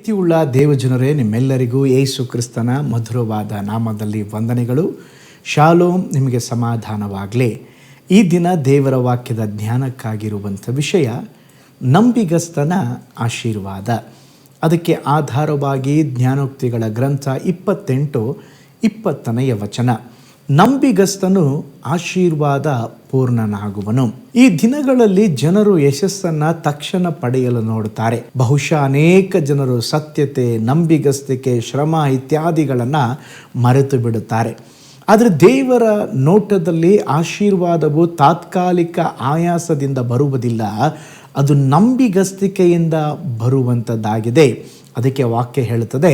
ಪ್ರೀತಿಯುಳ್ಳ ದೇವಜನರೇ, ನಿಮ್ಮೆಲ್ಲರಿಗೂ ಏಸು ಕ್ರಿಸ್ತನ ಮಧುರವಾದ ನಾಮದಲ್ಲಿ ವಂದನೆಗಳು. ಶಾಲೋಮ್, ನಿಮಗೆ ಸಮಾಧಾನವಾಗಲಿ. ಈ ದಿನ ದೇವರ ವಾಕ್ಯದ ಜ್ಞಾನಕ್ಕಾಗಿರುವಂಥ ವಿಷಯ, ನಂಬಿಗಸ್ತನ ಆಶೀರ್ವಾದ. ಅದಕ್ಕೆ ಆಧಾರವಾಗಿ ಜ್ಞಾನೋಕ್ತಿಗಳ ಗ್ರಂಥ ಇಪ್ಪತ್ತೆಂಟು, ಇಪ್ಪತ್ತನೆಯ ವಚನ. ನಂಬಿಗಸ್ತನು ಆಶೀರ್ವಾದ ಪೂರ್ಣನಾಗುವನು. ಈ ದಿನಗಳಲ್ಲಿ ಜನರು ಯಶಸ್ಸನ್ನ ತಕ್ಷಣ ಪಡೆಯಲು ನೋಡುತ್ತಾರೆ. ಬಹುಶಃ ಅನೇಕ ಜನರು ಸತ್ಯತೆ, ನಂಬಿಗಸ್ತಿಕೆ, ಶ್ರಮ ಇತ್ಯಾದಿಗಳನ್ನು ಮರೆತು ಬಿಡುತ್ತಾರೆ. ಆದರೆ ದೇವರ ನೋಟದಲ್ಲಿ ಆಶೀರ್ವಾದವು ತಾತ್ಕಾಲಿಕ ಆಯಾಸದಿಂದ ಬರುವುದಿಲ್ಲ. ಅದು ನಂಬಿಗಸ್ತಿಕೆಯಿಂದ ಬರುವಂಥದ್ದಾಗಿದೆ ಅದಕ್ಕೆ ವಾಕ್ಯ ಹೇಳುತ್ತದೆ,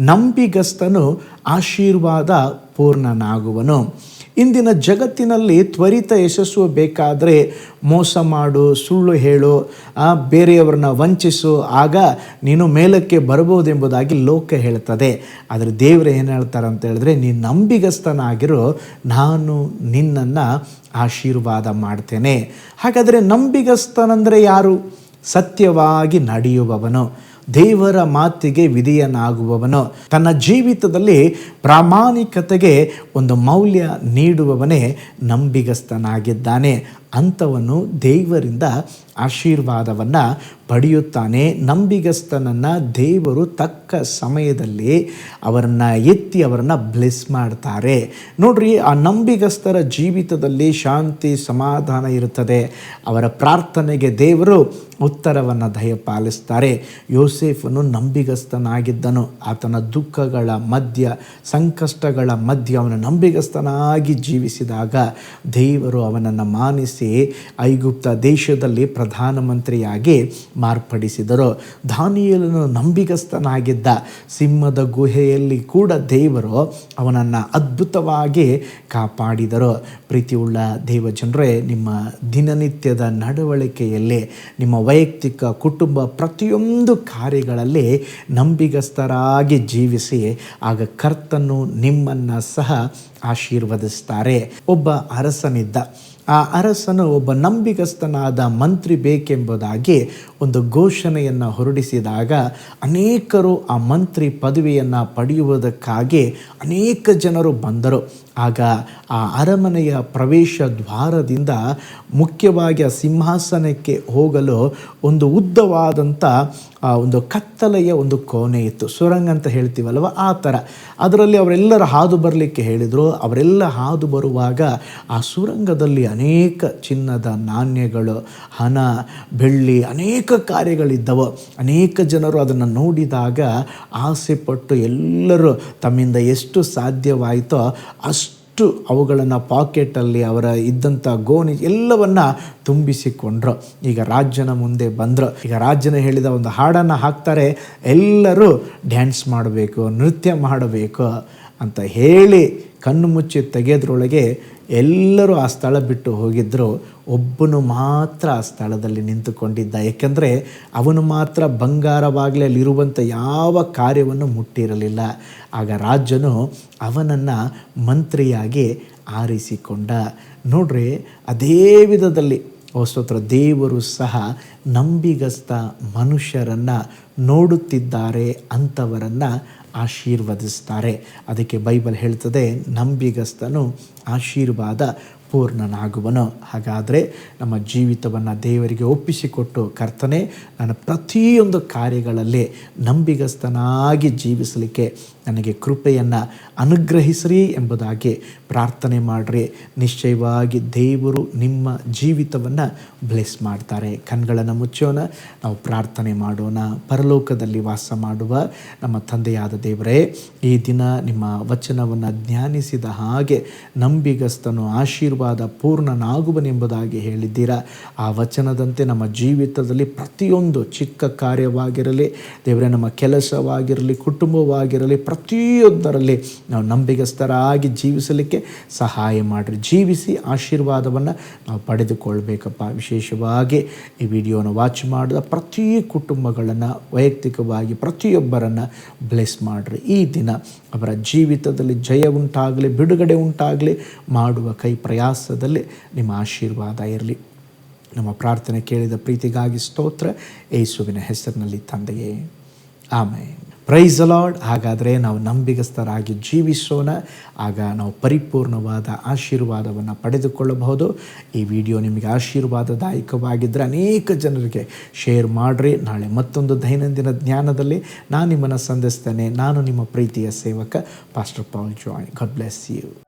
ನಂಬಿಗಸ್ತನು ಆಶೀರ್ವಾದ ಪೂರ್ಣನಾಗುವನು. ಇಂದಿನ ಜಗತ್ತಿನಲ್ಲಿ ತ್ವರಿತ ಯಶಸ್ಸು ಬೇಕಾದರೆ ಮೋಸ ಮಾಡು, ಸುಳ್ಳು ಹೇಳು ಬೇರೆಯವರನ್ನ ವಂಚಿಸು, ಆಗ ನೀನು ಮೇಲಕ್ಕೆ ಬರಬಹುದೆಂಬುದಾಗಿ ಲೋಕ ಹೇಳ್ತದೆ ಆದರೆ ದೇವರು ಏನು ಹೇಳ್ತಾರೆ ಅಂತ ಹೇಳಿದ್ರೆ ನೀನು ನಂಬಿಗಸ್ತನಾಗಿರೋ, ನಾನು ನಿನ್ನನ್ನು ಆಶೀರ್ವಾದ ಮಾಡ್ತೇನೆ. ಹಾಗಾದರೆ ನಂಬಿಗಸ್ತನಂದರೆ ಯಾರು? ಸತ್ಯವಾಗಿ ನಡೆಯುವವನು. ದೇವರ ಮಾತಿಗೆ ವಿಧಿಯನಾಗುವವನು. ತನ್ನ ಜೀವಿತದಲ್ಲಿ ಪ್ರಾಮಾಣಿಕತೆಗೆ ಒಂದು ಮೌಲ್ಯ ನೀಡುವವನೇ ನಂಬಿಗಸ್ತನಾಗಿದ್ದಾನೆ ಅಂಥವನು ದೇವರಿಂದ ಆಶೀರ್ವಾದವನ್ನು ಪಡೆಯುತ್ತಾನೆ. ನಂಬಿಗಸ್ತನನ್ನು ದೇವರು ತಕ್ಕ ಸಮಯದಲ್ಲಿ ಅವರನ್ನು ಎತ್ತಿ ಅವರನ್ನು ಬ್ಲೆಸ್ ಮಾಡ್ತಾರೆ. ನೋಡ್ರಿ, ಆ ನಂಬಿಗಸ್ತರ ಜೀವಿತದಲ್ಲಿ ಶಾಂತಿ, ಸಮಾಧಾನ ಇರುತ್ತದೆ. ಅವರ ಪ್ರಾರ್ಥನೆಗೆ ದೇವರು ಉತ್ತರವನ್ನು ದಯಪಾಲಿಸ್ತಾರೆ. ಯೋಸೇಫನು ನಂಬಿಗಸ್ತನಾಗಿದ್ದನು. ಆತನ ದುಃಖಗಳ ಮಧ್ಯ, ಸಂಕಷ್ಟಗಳ ಮಧ್ಯ ಅವನ ನಂಬಿಗಸ್ತನಾಗಿ ಜೀವಿಸಿದಾಗ ದೇವರು ಅವನನ್ನು ಮಾನಿಸಿ ಐಗುಪ್ತ ದೇಶದಲ್ಲಿ ಪ್ರಧಾನಮಂತ್ರಿಯಾಗಿ ಮಾರ್ಪಡಿಸಿದರು. ದಾನಿಯಲನ್ನು ನಂಬಿಗಸ್ತನಾಗಿದ್ದ ಸಿಂಹದ ಗುಹೆಯಲ್ಲಿ ಕೂಡ ದೇವರು ಅವನನ್ನು ಅದ್ಭುತವಾಗಿ ಕಾಪಾಡಿದರು. ಪ್ರೀತಿಯುಳ್ಳ ದೇವಜನರೇ, ನಿಮ್ಮ ದಿನನಿತ್ಯದ ನಡವಳಿಕೆಯಲ್ಲಿ, ನಿಮ್ಮ ವೈಯಕ್ತಿಕ ಕುಟುಂಬ ಪ್ರತಿಯೊಂದು ಕಾರ್ಯಗಳಲ್ಲಿ ನಂಬಿಗಸ್ತರಾಗಿ ಜೀವಿಸಿ, ಆಗ ಕರ್ತನು ನಿಮ್ಮನ್ನು ಸಹ ಆಶೀರ್ವದಿಸ್ತಾರೆ. ಒಬ್ಬ ಅರಸನಿದ್ದ ಆ ಅರಸನು ಒಬ್ಬ ನಂಬಿಗಸ್ತನಾದ ಮಂತ್ರಿ ಬೇಕೆಂಬುದಾಗಿ ಒಂದು ಘೋಷಣೆಯನ್ನು ಹೊರಡಿಸಿದಾಗ ಅನೇಕರು ಆ ಮಂತ್ರಿ ಪದವಿಯನ್ನು ಪಡೆಯುವುದಕ್ಕಾಗಿ ಅನೇಕ ಜನರು ಬಂದರು. ಆಗ ಆ ಅರಮನೆಯ ಪ್ರವೇಶ ದ್ವಾರದಿಂದ ಮುಖ್ಯವಾಗಿ ಆ ಸಿಂಹಾಸನಕ್ಕೆ ಹೋಗಲು ಒಂದು ಉದ್ದವಾದಂಥ ಒಂದು ಕತ್ತಲೆಯ ಒಂದು ಕೋಣೆ ಇತ್ತು. ಸುರಂಗ ಅಂತ ಹೇಳ್ತೀವಲ್ವ? ಆ ಥರ ಅದರಲ್ಲಿ ಅವರೆಲ್ಲರ ಹಾದು ಬರಲಿಕ್ಕೆ ಹೇಳಿದರು. ಅವರೆಲ್ಲ ಹಾದು ಬರುವಾಗ ಆ ಸುರಂಗದಲ್ಲಿ ಅನೇಕ ಚಿನ್ನದ ನಾಣ್ಯಗಳು, ಹಣ, ಬೆಳ್ಳಿ, ಅನೇಕ ಕಾರ್ಯಗಳಿದ್ದವು. ಅನೇಕ ಜನರು ಅದನ್ನು ನೋಡಿದಾಗ ಆಸೆಪಟ್ಟು ಎಲ್ಲರೂ ತಮ್ಮಿಂದ ಎಷ್ಟು ಸಾಧ್ಯವಾಯಿತೋ ಅಷ್ಟು ಅವುಗಳನ್ನು ಪಾಕೆಟಲ್ಲಿ ಅವರ ಇದ್ದಂಥ ಗೋಣಿ ಎಲ್ಲವನ್ನು ತುಂಬಿಸಿಕೊಂಡ್ರು. ಈಗ ರಾಜ್ಯನ ಮುಂದೆ ಬಂದರು. ಈಗ ರಾಜ್ಯನ ಹೇಳಿದ ಒಂದು ಹಾಡನ್ನು ಹಾಕ್ತಾರೆ. ಎಲ್ಲರೂ ಡ್ಯಾನ್ಸ್ ಮಾಡಬೇಕು, ನೃತ್ಯ ಮಾಡಬೇಕು ಅಂತ ಹೇಳಿ ಕಣ್ಣು ಮುಚ್ಚಿ ತೆಗೆದ್ರೊಳಗೆ ಎಲ್ಲರೂ ಆ ಸ್ಥಳ ಬಿಟ್ಟು ಹೋಗಿದ್ದರು ಒಬ್ಬನು ಮಾತ್ರ ಆ ಸ್ಥಳದಲ್ಲಿ ನಿಂತುಕೊಂಡಿದ್ದ. ಏಕೆಂದರೆ ಅವನು ಮಾತ್ರ ಬಂಗಾರವಾಗಲಿ ಅಲ್ಲಿರುವಂಥ ಯಾವ ಕಾರ್ಯವನ್ನು ಮುಟ್ಟಿರಲಿಲ್ಲ. ಆಗ ರಾಜನು ಅವನನ್ನು ಮಂತ್ರಿಯಾಗಿ ಆರಿಸಿಕೊಂಡ. ನೋಡ್ರಿ, ಅದೇ ವಿಧದಲ್ಲಿ ಸ್ತೋತ್ರ, ದೇವರು ಸಹ ನಂಬಿಗಸ್ತ ಮನುಷ್ಯರನ್ನು ನೋಡುತ್ತಿದ್ದಾರೆ ಅಂಥವರನ್ನು ಆಶೀರ್ವದಿಸ್ತಾರೆ. ಅದಕ್ಕೆ ಬೈಬಲ್ ಹೇಳ್ತದೆ, ನಂಬಿಗಸ್ತನು ಆಶೀರ್ವಾದ ಪೂರ್ಣನಾಗುವನು ಹಾಗಾದರೆ ನಮ್ಮ ಜೀವಿತವನ್ನು ದೇವರಿಗೆ ಒಪ್ಪಿಸಿಕೊಟ್ಟು ಕರ್ತನೆ, ನನ್ನ ಪ್ರತಿಯೊಂದು ಕಾರ್ಯಗಳಲ್ಲಿ ನಂಬಿಗಸ್ತನಾಗಿ ಜೀವಿಸಲಿಕ್ಕೆ ನನಗೆ ಕೃಪೆಯನ್ನು ಅನುಗ್ರಹಿಸ್ರಿ ಎಂಬುದಾಗಿ ಪ್ರಾರ್ಥನೆ ಮಾಡಿರಿ. ನಿಶ್ಚಯವಾಗಿ ದೇವರು ನಿಮ್ಮ ಜೀವಿತವನ್ನು ಬ್ಲೆಸ್ ಮಾಡ್ತಾರೆ. ಕಣ್ಗಳನ್ನು ಮುಚ್ಚೋಣ, ನಾವು ಪ್ರಾರ್ಥನೆ ಮಾಡೋಣ. ಪರಲೋಕದಲ್ಲಿ ವಾಸ ಮಾಡುವ ನಮ್ಮ ತಂದೆಯಾದ ದೇವರೇ, ಈ ದಿನ ನಿಮ್ಮ ವಚನವನ್ನು ಧ್ಯಾನಿಸಿದ ಹಾಗೆ ನಂಬಿಗಸ್ತನು ಆಶೀರ್ವಾದ ಪೂರ್ಣನಾಗುವನೆಂಬುದಾಗಿ ಹೇಳಿದ್ದೀರಾ? ಆ ವಚನದಂತೆ ನಮ್ಮ ಜೀವಿತದಲ್ಲಿ ಪ್ರತಿಯೊಂದು ಚಿಕ್ಕ ಕಾರ್ಯವಾಗಿರಲಿ, ದೇವರೇ ನಮ್ಮ ಕೆಲಸವಾಗಿರಲಿ, ಕುಟುಂಬವಾಗಿರಲಿ, ಪ್ರತಿಯೊಂದರಲ್ಲಿ ನಾವು ನಂಬಿಗಸ್ಥರಾಗಿ ಜೀವಿಸಲಿಕ್ಕೆ ಸಹಾಯ ಮಾಡಿರಿ. ಜೀವಿಸಿ ಆಶೀರ್ವಾದವನ್ನು ನಾವು ಪಡೆದುಕೊಳ್ಬೇಕಪ್ಪ. ವಿಶೇಷವಾಗಿ ಈ ವಿಡಿಯೋನ ವಾಚ್ ಮಾಡಿದ ಪ್ರತಿ ಕುಟುಂಬಗಳನ್ನು, ವೈಯಕ್ತಿಕವಾಗಿ ಪ್ರತಿಯೊಬ್ಬರನ್ನು ಬ್ಲೆಸ್ ಮಾಡಿರಿ. ಈ ದಿನ ಅವರ ಜೀವಿತದಲ್ಲಿ ಜಯ ಉಂಟಾಗಲಿ, ಬಿಡುಗಡೆ ಉಂಟಾಗಲಿ ಮಾಡುವ ಕೈ ಪ್ರಯಾಸದಲ್ಲಿ ನಿಮ್ಮ ಆಶೀರ್ವಾದ ಇರಲಿ. ನಮ್ಮ ಪ್ರಾರ್ಥನೆ ಕೇಳಿದ ಪ್ರೀತಿಗಾಗಿ ಸ್ತೋತ್ರ. ಯೇಸುವಿನ ಹೆಸರಿನಲ್ಲಿ ತಂದೆಯೇ. ಆಮೇಲೆ ಪ್ರೈಸ್ ಅಲಾಡ್ ಹಾಗಾದರೆ ನಾವು ನಂಬಿಗಸ್ತರಾಗಿ ಜೀವಿಸೋಣ. ಆಗ ನಾವು ಪರಿಪೂರ್ಣವಾದ ಆಶೀರ್ವಾದವನ್ನು ಪಡೆದುಕೊಳ್ಳಬಹುದು. ಈ ವಿಡಿಯೋ ನಿಮಗೆ ಆಶೀರ್ವಾದದಾಯಕವಾಗಿದ್ದರೆ ಅನೇಕ ಜನರಿಗೆ ಶೇರ್ ಮಾಡಿರಿ. ನಾಳೆ ಮತ್ತೊಂದು ದೈನಂದಿನ ಜ್ಞಾನದಲ್ಲಿ ನಾನು ನಿಮ್ಮನ್ನು ಸಂಧಿಸ್ತೇನೆ. ನಾನು ನಿಮ್ಮ ಪ್ರೀತಿಯ ಸೇವಕ pastor Paul Joy God bless you